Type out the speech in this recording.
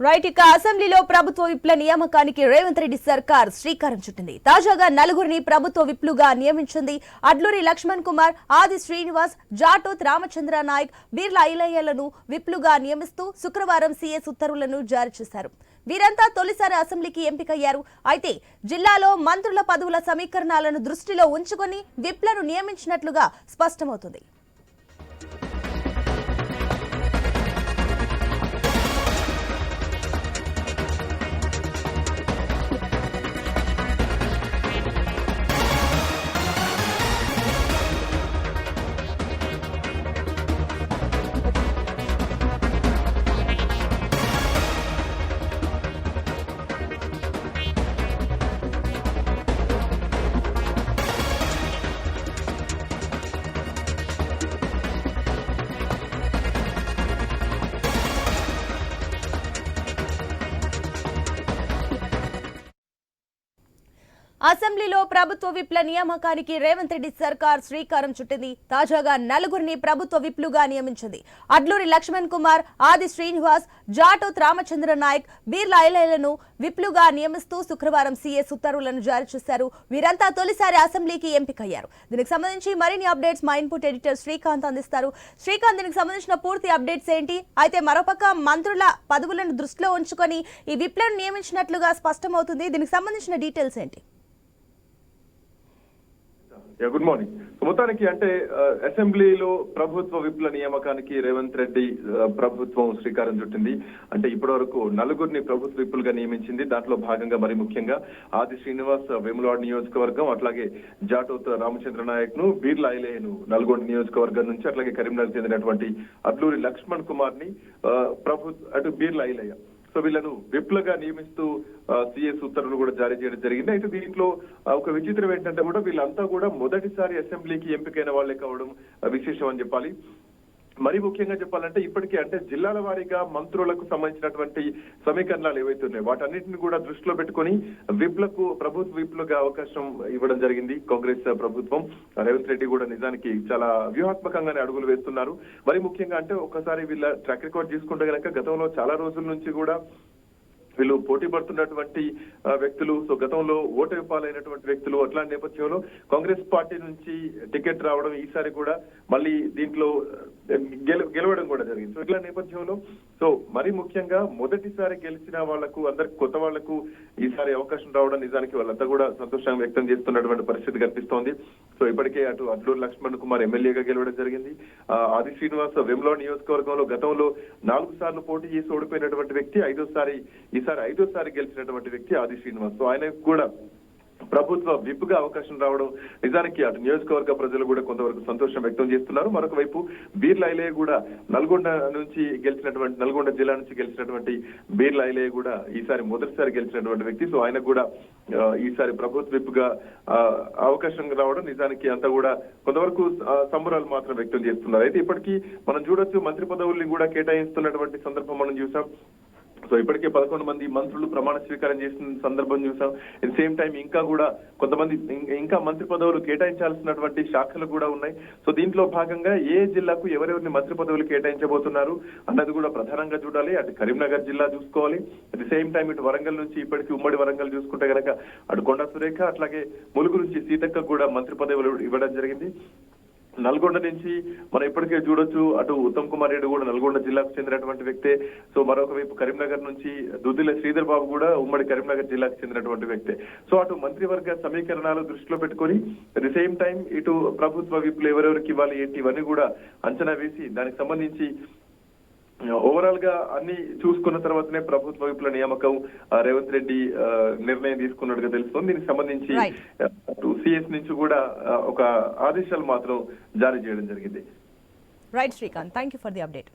Right ఇక అసెంబ్లీలో ప్రభుత్వ విప్ల నియామకానికి రేవంత్ రెడ్డి సర్కార్ శ్రీకారం చుట్టింది. తాజాగా నలుగురిని ప్రభుత్వ విప్లుగా నియమించింది అడ్లూరి లక్ష్మణ్ కుమార్ ఆది శ్రీనివాస్ జాటోత్ రామచంద్ర నాయక్ బీర్లా ఐలయ్యలను విప్లుగా నియమిస్తూ శుక్రవారం సీఎస్ ఉత్తర్వులను జారీ చేశారు. వీరంతా తొలిసారి అసెంబ్లీకి ఎంపికయ్యారు. అయితే జిల్లాలో మంత్రుల పదవుల సమీకరణాలను దృష్టిలో ఉంచుకొని విప్లను నియమించినట్లుగా స్పష్టమవుతుంది. అసెంబ్లీలో ప్రభుత్వ విప్ల నియామకానికి రేవంత్ రెడ్డి సర్కార్ శ్రీకారం చుట్టింది. తాజాగా నలుగురిని ప్రభుత్వ విప్లుగా నియమించింది. అడ్లూరి లక్ష్మణ్ కుమార్ ఆది శ్రీనివాస్ జాటోత్ రామచంద్ర నాయక్ బీర్లా ఐలైలను విప్లుగా నియమిస్తూ శుక్రవారం సీఎస్ ఉత్తర్వులను జారీ చేశారు. వీరంతా తొలిసారి అసెంబ్లీకి ఎంపికయ్యారు. దీనికి సంబంధించి మరిన్ని అప్డేట్స్ మా ఇన్పుట్ ఎడిటర్ శ్రీకాంత్ అందిస్తారు. శ్రీకాంత్ దీనికి సంబంధించిన పూర్తి అప్డేట్స్ ఏంటి? అయితే మరోపక్క మంత్రుల పదవులను దృష్టిలో ఉంచుకొని ఈ విప్లను నియమించినట్లుగా స్పష్టమవుతుంది. దీనికి సంబంధించిన డీటెయిల్స్ ఏంటి? గుడ్ మార్నింగ్ మొత్తానికి అంటే అసెంబ్లీలో ప్రభుత్వ విప్ల నియామకానికి రేవంత్ రెడ్డి ప్రభుత్వం శ్రీకారం చుట్టింది. అంటే ఇప్పటి వరకు నలుగురిని ప్రభుత్వ విప్పులుగా నియమించింది. దాంట్లో భాగంగా మరి ముఖ్యంగా ఆది శ్రీనివాస్ వేములవాడ నియోజకవర్గం అట్లాగే జాటోత్ రామచంద్ర నాయక్ను బీర్లా ఐలేను నల్గొండ నియోజకవర్గం నుంచి అట్లాగే కరీంనగర్ చెందినటువంటి అడ్లూరి లక్ష్మణ్ కుమార్ని ప్రభుత్వ అటు బీర్లా ఐలయ్య. సో వీళ్ళను విప్లుగా నియమిస్తూ సిఎస్ ఉత్తర్వులు కూడా జారీ చేయడం జరిగింది. అయితే దీంట్లో ఒక విచిత్రం ఏంటంటే కూడా వీళ్ళంతా కూడా మొదటిసారి అసెంబ్లీకి ఎంపికైన వాళ్ళే కావడం విశేషం అని చెప్పాలి. మరి ముఖ్యంగా చెప్పాలంటే ఇప్పటికే అంటే జిల్లాల వారీగా మంత్రులకు సంబంధించినటువంటి సమీకరణాలు ఏవైతే వాటన్నిటిని కూడా దృష్టిలో పెట్టుకొని విప్లకు ప్రభుత్వ విప్లుగా అవకాశం ఇవ్వడం జరిగింది కాంగ్రెస్ ప్రభుత్వం. రేవంత్ రెడ్డి కూడా నిజానికి చాలా వ్యూహాత్మకంగానే అడుగులు వేస్తున్నారు. మరి ముఖ్యంగా అంటే ఒకసారి వీళ్ళ ట్రాక్ రికార్డ్ తీసుకుంటే కనుక గతంలో చాలా రోజుల నుంచి కూడా వీళ్ళు పోటీ పడుతున్నటువంటి వ్యక్తులు సో గతంలో ఓటమి పాలైనటువంటి వ్యక్తులు అట్లాంటి నేపథ్యంలో కాంగ్రెస్ పార్టీ నుంచి టికెట్ రావడం ఈసారి కూడా మళ్ళీ దీంట్లో గెలవడం కూడా జరిగింది. సో ఇట్లా నేపథ్యంలో సో మరి ముఖ్యంగా మొదటిసారి గెలిచిన వాళ్ళకు అందరికి కొత్త వాళ్ళకు ఈసారి అవకాశం రావడం నిజానికి వాళ్ళంతా కూడా సంతోషంగా వ్యక్తం చేస్తున్నటువంటి పరిస్థితి కనిపిస్తోంది. సో ఇప్పటికే అటు అడ్లూరు లక్ష్మణ్ కుమార్ ఎమ్మెల్యేగా గెలవడం జరిగింది. ఆది శ్రీనివాస్ వెమ్లో నియోజకవర్గంలో గతంలో నాలుగు సార్లు పోటీ చేసి ఓడిపోయినటువంటి వ్యక్తి ఐదోసారి ఈసారి ఐదోసారి గెలిచినటువంటి వ్యక్తి ఆది శ్రీనివాస్. సో ఆయనకు కూడా ప్రభుత్వ విప్గా అవకాశం రావడం నిజానికి అటు నియోజకవర్గ ప్రజలు కూడా కొంతవరకు సంతోషం వ్యక్తం చేస్తున్నారు. మరొక వైపు బీర్లా ఐలయ్య కూడా నల్గొండ నుంచి గెలిచినటువంటి నల్గొండ జిల్లా నుంచి గెలిచినటువంటి బీర్ల ఐలయ్య కూడా ఈసారి మొదటిసారి గెలిచినటువంటి వ్యక్తి. సో ఆయన కూడా ఈసారి ప్రభుత్వ విప్గా ఆ, అవకాశం రావడం నిజానికి అంతా కూడా కొంతవరకు సంబరాలు మాత్రం వ్యక్తం చేస్తున్నారు. అయితే ఇప్పటికీ మనం చూడొచ్చు మంత్రి పదవుల్ని కూడా కేటాయిస్తున్నటువంటి సందర్భం మనం చూసాం. సో ఇప్పటికే పదకొండు మంది మంత్రులు ప్రమాణ స్వీకారం చేసిన సందర్భం చూసాం. అట్ సేమ్ టైం ఇంకా కూడా కొంతమంది ఇంకా మంత్రి పదవులు కేటాయించాల్సినటువంటి శాఖలు కూడా ఉన్నాయి. సో దీంట్లో భాగంగా ఏ జిల్లాకు ఎవరెవరిని మంత్రి పదవులు కేటాయించబోతున్నారు అన్నది కూడా ప్రధానంగా చూడాలి. అటు కరీంనగర్ జిల్లా చూసుకోవాలి. అట్ సేమ్ టైం ఇటు వరంగల్ నుంచి ఇప్పటికి ఉమ్మడి వరంగల్ చూసుకుంటే కనుక అటు కొండ సురేఖ అట్లాగే ములుగు నుంచి సీతక్క కూడా మంత్రి పదవులు ఇవ్వడం జరిగింది. నల్గొండ నుంచి మనం ఇప్పటికే చూడొచ్చు. అటు ఉత్తమ్ కుమార్ రెడ్డి కూడా నల్గొండ జిల్లాకు చెందినటువంటి వ్యక్తే. సో మరొక వైపు కరీంనగర్ నుంచి దుద్దిల శ్రీధర్ బాబు కూడా ఉమ్మడి కరీంనగర్ జిల్లాకు చెందినటువంటి వ్యక్తే. సో అటు మంత్రివర్గ సమీకరణాలు దృష్టిలో పెట్టుకొని ది సేమ్ టైం ఇటు ప్రభుత్వ విప్పులు ఎవరెవరికి ఇవ్వాలి ఏంటి ఇవన్నీ కూడా అంచనా వేసి దానికి సంబంధించి ఓవరాల్గా అన్ని చూసుకున్న తర్వాతనే ప్రభుత్వ వైపుల నియామకం రేవంత్ రెడ్డి నిర్ణయం తీసుకున్నట్టుగా తెలుస్తుంది. దీనికి సంబంధించి. సిఎస్ నుంచి కూడా ఒక ఆదేశాలు మాత్రం జారీ చేయడం జరిగింది. Right Srikanth thank you for the update